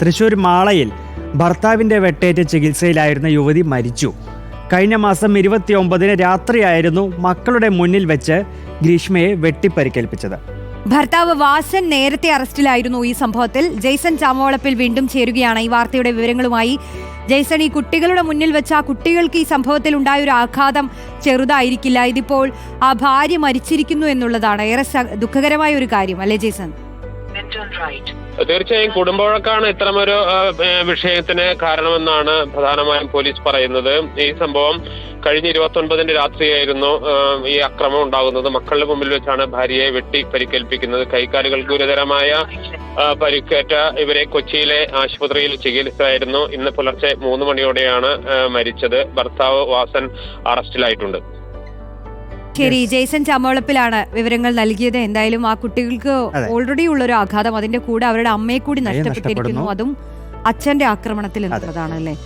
തൃശൂർ മാളയിൽ ഭർത്താവിന്റെ വെട്ടേറ്റ് ചികിത്സയിലായിരുന്ന യുവതി മരിച്ചു. കഴിഞ്ഞ മാസം ഇരുപത്തിയൊമ്പതിന് രാത്രിയായിരുന്നു മക്കളുടെ മുന്നിൽ വെച്ച് ഗ്രീഷ്മയെ വെട്ടിപ്പരിക്കേൽപ്പിച്ചത്. ഭർത്താവ് വാസൻ നേരത്തെ അറസ്റ്റിലായിരുന്നു ഈ സംഭവത്തിൽ. ജെയ്സൺ ചാമോളപ്പിൽ വീണ്ടും ചേരുകയാണ്. ഈ വാർത്തയുടെ വിവരങ്ങളുമായി ജെയ്സൺ ഈ കുട്ടികളുടെ മുന്നിൽ വെച്ച ആ കുട്ടികൾക്ക് ഈ സംഭവത്തിൽ ഉണ്ടായ ഒരു ആഘാതം ചെറുതായിരിക്കില്ല. ഇതിപ്പോൾ ആ ഭാര്യ മരിച്ചിരിക്കുന്നു എന്നുള്ളതാണ്. ഏറെ ദുഃഖകരമായ ഒരു കാര്യം അല്ലേ ജെയ്സൺ? തീർച്ചയായും കുടുംബവഴക്കാണ് ഇത്തരമൊരു വിഷയത്തിന് കാരണമെന്നാണ് പ്രധാനമായും പോലീസ് പറയുന്നത്. ഈ സംഭവം കഴിഞ്ഞ ഇരുപത്തി ഒൻപതിന്റെ രാത്രിയായിരുന്നു ഈ അക്രമം ഉണ്ടാകുന്നത്. മക്കളുടെ മുമ്പിൽ വെച്ചാണ് ഭാര്യയെ വെട്ടി പരിക്കേൽപ്പിക്കുന്നത്. കൈക്കാലുകൾ ഗുരുതരമായ പരിക്കേറ്റ ഇവരെ കൊച്ചിയിലെ ആശുപത്രിയിൽ ചികിത്സയായിരുന്നു. ഇന്ന് പുലർച്ചെ മൂന്ന് മണിയോടെയാണ് മരിച്ചത്. ഭർത്താവ് വാസൻ അറസ്റ്റിലായിട്ടുണ്ട്. ശരി ജെയ്സൺ ചമ്മളപ്പിലാണ് വിവരങ്ങൾ നൽകിയത്. എന്തായാലും ആ കുട്ടികൾക്ക് ഓൾറെഡി ഉള്ള ഒരു ആഘാതം. അതിന്റെ കൂടെ അവരുടെ അമ്മയെ കൂടി നഷ്ടപ്പെട്ടിരിക്കുന്നു. അതും അച്ഛന്റെ ആക്രമണത്തിൽ എന്നുള്ളതാണ് അല്ലേ?